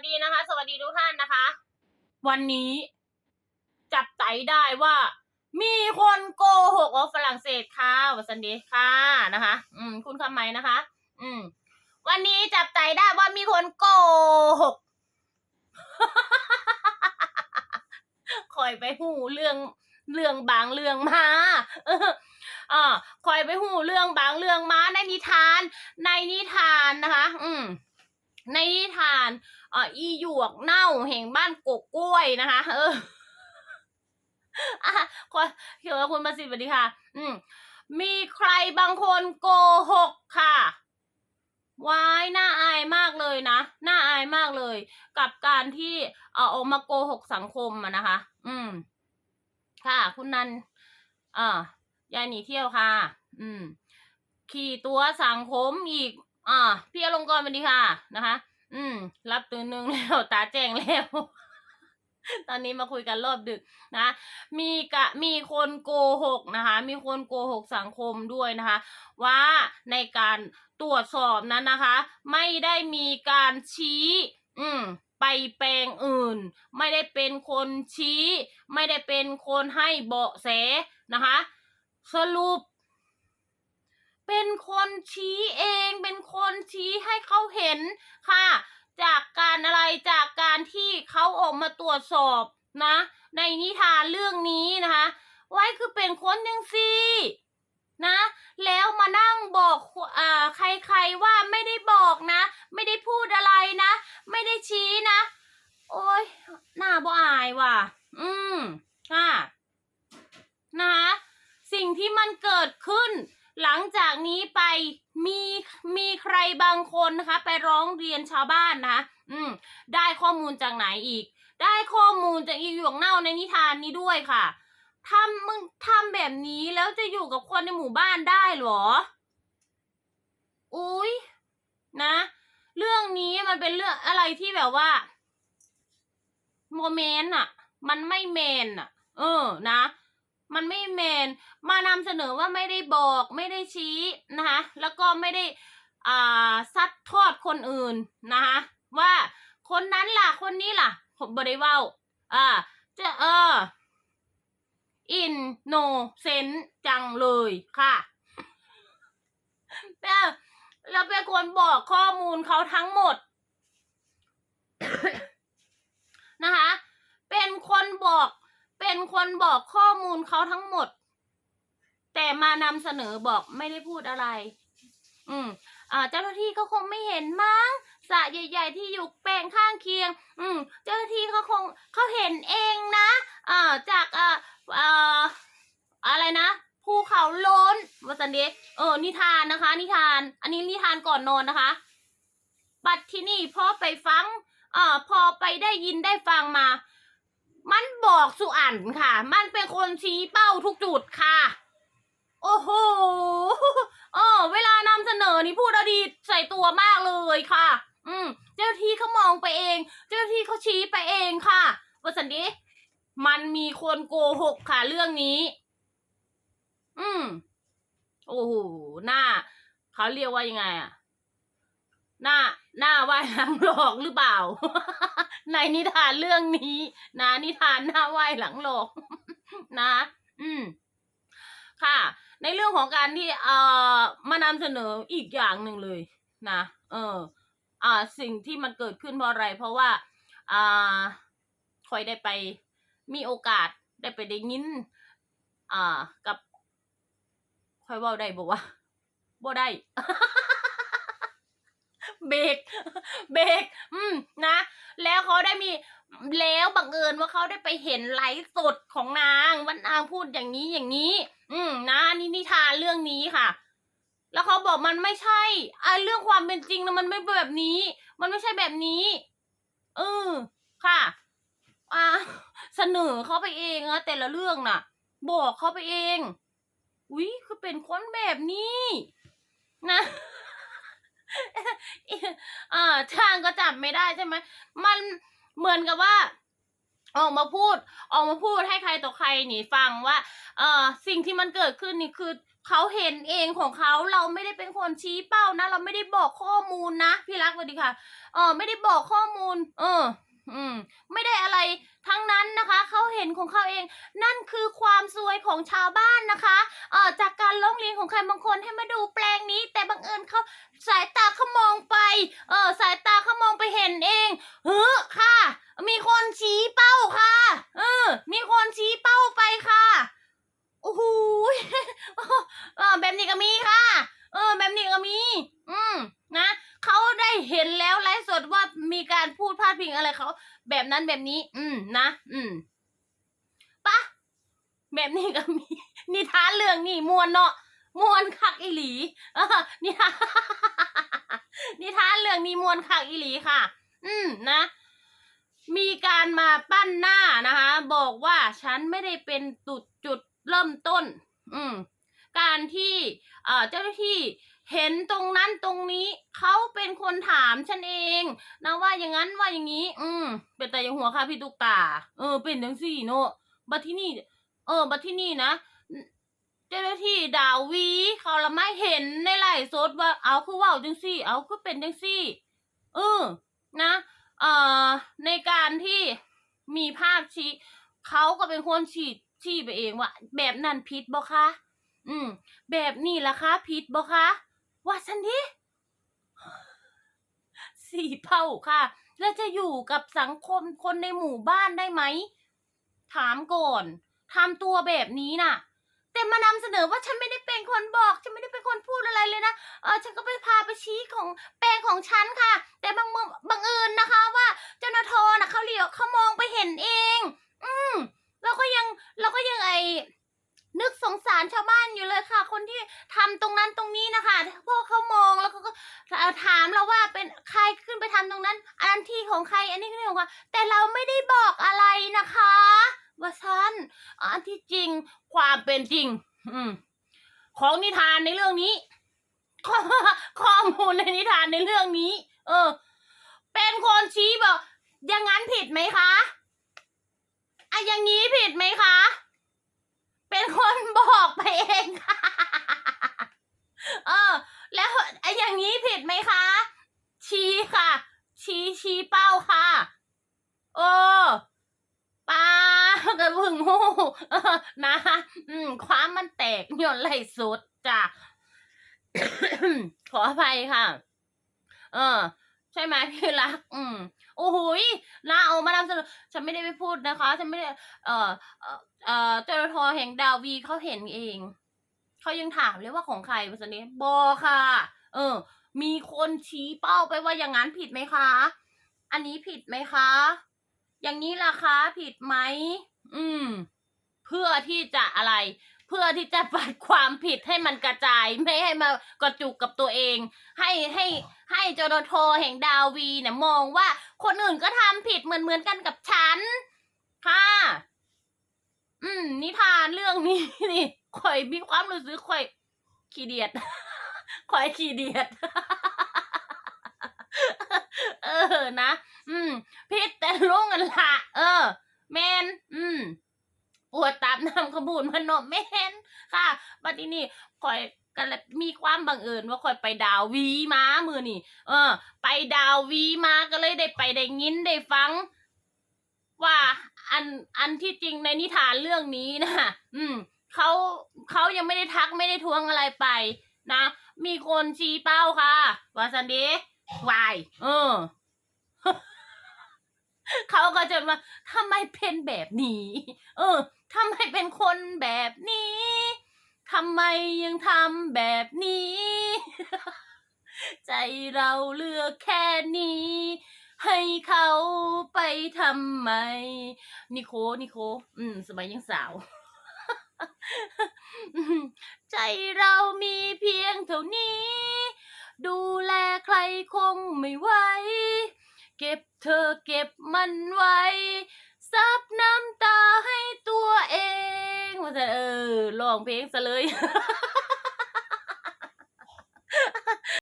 สดีนะคะ สวัสดีทุกท่านนะคะ วันนี้จับไตได้ว่า มีคนโกหกว่าฝรั่งเศสค่ะวัสันดีค่ะนะคะ อืม คุณคำไหมนะคะ อืม วันนี้จับไตได้ว่ามีคนโกหกคอยไปหูเรื่องเรื่องบางเรื่องมาเอออ่าคอยไปหูเรื่องบางเรื่องมาในนิทาน ในนิทานนะคะ อืม ในนิทานเอ่ออีหยวกเน่าแห่งบ้านกกกล้วยนะคะ เอออะขอเกี่ยวคุณประสิทธิ์สวัสดีค่ะ อืม มีใครบางคนโกหกค่ะวายน่าอายมากเลยนะน่าอายมากเลย กับการที่เอ่อออกมาโกหกสังคมอะนะคะ อืม ค่ะ คุณนันอ่ายายหนีเที่ยวค่ะ อืม ขี่ตัวสังคมอีก อ่า พี่อลงกรสวัสดีค่ะนะคะ อืม รับตื่นหนึ่งแล้วตาแจ้งแล้ว ตอนนี้มาคุยกันรอบดึกนะมีกะมีคนโกหกนะคะ มีคนโกหกสังคมด้วยนะคะ ว่าในการตรวจสอบนั้นนะคะ ไม่ได้มีการชี้ อืมไปแปลงอื่น ไม่ได้เป็นคนชี้ ไม่ได้เป็นคนให้เบาะแสนะคะ สรุป เป็นคนชี้เอง เป็นคนชี้ให้เขาเห็นค่ะ จากการอะไรจากการที่เขาออกมาตรวจสอบนะ ในนิทานเรื่องนี้นะคะ ไว้คือเป็นคนยังซีนะ แล้วมานั่งบอกอ่าใครๆว่าไม่ได้บอกนะ ไม่ได้พูดอะไรนะ ไม่ได้ชี้นะ โอ้ยหน้าบ่อายว่ะ อืมค่ะนะคะสิ่งที่มันเกิดขึ้น หลังจากนี้ไปมีมีใครบางคนนะคะ ไปร้องเรียนชาวบ้านนะ อืม ได้ข้อมูลจากไหนอีก ได้ข้อมูลจากอีหยวกเน่าในนิทานนี้ด้วยค่ะทำมึงทำแบบนี้แล้วจะอยู่กับคนในหมู่บ้านได้หรอ อุ้ยนะ เรื่องนี้มันเป็นเรื่องอะไรที่แบบว่าโมเมนต์อะมันไม่เมนอะเออนะ มันไม่เมน มานำเสนอว่าไม่ได้บอกไม่ได้ชี้นะคะแล้วก็ไม่ได้อ่าซัดทอดคนอื่นนะคะว่าคนนั้นล่ะคนนี้ล่ะผมบริเวาอ่าจะเอออินโนเซนจังเลยค่ะแต่เราเป็นคนบอกข้อมูลเขาทั้งหมด นะคะ เป็นคนบอก เป็นคนบอกข้อมูลเขาทั้งหมด แต่มานำเสนอบอกไม่ได้พูดอะไร อืมอ่าเจ้าหน้าที่เขาคงไม่เห็นมั้งสระใหญ่ ๆ ที่อยู่แปลงข้างเคียง อืมเจ้าหน้าที่เขาคงเขาเห็นเองนะอ่าจากอ่าอ่าอะไรนะภูเขาล้นวสันเดกเออนิทานนะคะ นิทาน อันนี้นิทานก่อนนอนนะคะ บัดที่นี่พอไปฟังอ่าพอไปได้ยินได้ฟังมา มันบอกสุอันค่ะ มันเป็นคนชี้เป้าทุกจุดค่ะ โอ้โห เออ เวลานำเสนอนี่พูดเอดีใส่ตัวมากเลยค่ะ อืม เจ้าที่เขามองไปเอง เจ้าหน้าที่เขาชี้ไปเองค่ะว่าสันดีมันมีคนโกหกค่ะเรื่องนี้ อืม โอ้โห หน้า เขาเรียกว่ายังไงอะหน้า หน้าไหว้หลังหลอกหรือเปล่า ในนิทานเรื่องนี้ นะ นิทานหน้าไหว้หลังหลอก นะ อืม ค่ะ ในเรื่องของการที่เอ่อมานำเสนออีกอย่างหนึ่งเลยนะ เออ อ่า สิ่งที่มันเกิดขึ้นเพราะอะไร เพราะว่า อ่าคอยได้ไป มีโอกาสได้ไปได้ยิน อ่า กับคอยว่าได้บอกว่าบ่ได้ เบรกเบรกอืมนะ แล้วเขาได้มีแล้วบังเอิญว่าเขาได้ไปเห็นไลฟ์สดของนางว่านางพูดอย่างนี้อย่างนี้ อืมนะนี่นิทานเรื่องนี้ค่ะ แล้วเขาบอกมันไม่ใช่อ่าเรื่องความเป็นจริงนะมันไม่เป็นแบบนี้ มันไม่ใช่แบบนี้เออค่ะ อ่า เสนอเขาไปเองนะแต่ละเรื่องน่ะ บอกเขาไปเอง อุ้ยคือเป็นคนแบบนี้ นะ อ่าช่างก็จับไม่ได้ใช่ไหม มันเหมือนกับว่า ออกมาพูด ออกมาพูดให้ใครต่อใครนี่ฟังว่า เออสิ่งที่มันเกิดขึ้นนี่คือเขาเห็นเองของเขาเราไม่ได้เป็นคนชี้เป้านะ เราไม่ได้บอกข้อมูลนะ พี่รักสวัสดีค่ะ เออไม่ได้บอกข้อมูล เออ อืม ไม่ได้อะไร ทั้งนั้นนะคะเขาเห็นของเขาเอง นั่นคือความซวยของชาวบ้านนะคะเออจากการร้องเรียนของใครบางคนให้มาดูแปลงนี้ แต่บังเอิญเขาสายตาเขามองไปเออสายตาเขามองไปเห็นเองเฮ้อค่ะ มีคนชี้เป้าค่ะเออมีคนชี้เป้าไปค่ะโอ้โหเออแบบนี้ก็มีค่ะ เออ แบบนี้ก็มี อืมนะเขาได้เห็นแล้วไลฟ์สดว่ามีการพูดพาดพิงอะไรเขา แบบนั้นแบบนี้ อืมนะ อืมปะแบบนี้ก็มีนิทานเรื่องนี่มวนเนาะมวนคักอีหลีเออนิทานนิทานเรื่องนี้มวนคักอีหลีค่ะ อืมนะ มีการมาปั้นหน้านะคะ บอกว่าฉันไม่ได้เป็นจุดจุดเริ่มต้น อืมการที่เอ่อเจ้าหน้าที่ เห็นตรงนั้นตรงนี้เขาเป็นคนถามฉันเองนะว่าอย่างนั้นว่าอย่างนี้ อืมเป็นแต่ยังหัวค่ะพี่ตุกตา เออ เป็นจังสี่เนอะบัดที่นี่ เออ บัดที่นี่นะเจ้าหน้าที่ดาววี เขาละไม่เห็นในไลฟ์สดว่าเอาคือว่าจังสี่ เอาคือเป็นจังสี่ เออ นะเอ่อในการที่มีภาพชี้เขาก็เป็นคนฉีดชี้ไปเองว่า แบบนั้นผิดบ่คะอืม แบบนี้ล่ะคะผิดบ่คะ ว่าสันดิสี่เผ่าค่ะ แล้วจะอยู่กับสังคมคนในหมู่บ้านได้ไหม ถามก่อนทำตัวแบบนี้น่ะ แต่มานำเสนอว่าฉันไม่ได้เป็นคนบอก ฉันไม่ได้เป็นคนพูดอะไรเลยนะ เออฉันก็ไปพาไปชี้ของแปลงของฉันค่ะ แต่บางเมื่อบังเอิญนะคะว่า เจ้าหน้าทน่ะเขาเหลียวเขามองไปเห็นเอง อืมเราก็ยังเราก็ยังไอ นึกส งสารชาวบ้านอยู่เลยค่ะ คนที่ทำตรงนั้นตรงนี้นะคะพวกเขามองแล้วเขาก็ถามเราว่าเป็นใครขึ้นไปทำตรงนั้น อันนั้นที่ของใครอันนี้ที่ของใครแต่เราไม่ได้บอกอะไรนะคะว่าฉันอันที่จริงความเป็นจริง อืมของนิทานในเรื่องนี้ข้อข้อมูลในนิทานในเรื่องนี้ เออ เป็นคนชี้บอกอย่างนั้นผิดไหมคะอะอย่างนี้ผิดไหมคะ เป็นคนบอกไปเองค่ะ เออ แล้วไอ้อย่างนี้ผิดไหมคะ ชี้ค่ะ ชี้ชี้เป้าค่ะเออปลากระพึ่งหูนะ อืม ความมันแตกย่อนไหลสุดจ้ะ ขออภัยค่ะ เออ ใช่ไหมพี่รัก อืมโอ้โหยน่าเอามานำเสนอฉันไม่ได้ไปพูดนะคะ ฉันไม่ได้ เอ่อ เอ่อเอ่อเจ้าทอแห่งดาวีเขาเห็นเอง เขายังถามเลยว่าของใครวะสันนี้บอค่ะ เออ มีคนชี้เป้าไปว่าอย่างนั้นผิดไหมคะ อันนี้ผิดไหมคะ อย่างนี้ล่ะคะผิดไหม อืม เพื่อที่จะอะไร เพื่อที่จะปัดความผิดให้มันกระจาย ไม่ให้มากระจุกกับตัวเอง ให้ให้ให้จรทแห่งดาวีเนี่ยมองว่าคนอื่นก็ทำผิดเหมือนเหมือนกันกับฉัน ค่ะ อืม นิทานเรื่องนี้นี่ข่อยมีความรู้สึกข่อย ขี้เดียดข่อยขี้เดียด เออนะ อืมพิษแต่ลุงกันละเออ แมนอืม ปวดตามน้ำขบูนมันเนอะแมนค่ะบัดนี้นี่ข่อยก็เลยมีความบังเอิญว่าข่อยไปดาววีมามือนี่เออ ไปดาววีมาก็เลยได้ไปได้ยินได้ฟัง ว่าอันอันที่จริงในนิทานเรื่องนี้นะอืมเขาเขายังไม่ได้ทักไม่ได้ทวงอะไรไป นะ มีคนชี้เป้าค่ะ ว่าสันเดวายเออเขาก็จะมาทำไมเป็นแบบนี้ เออ ทำไมเป็นคนแบบนี้ทำไมยังทำแบบนี้ ใจเราเลือกแค่นี้ ให้เขาไปทำไม นิโค นิโค อืม สมัยยังสาว ใจเรามีเพียงเท่านี้ ดูแลใครคงไม่ไหว เก็บเธอเก็บมันไว้ ซับน้ำตาให้ตัวเองว่าจะเออลองเพลงซะเลย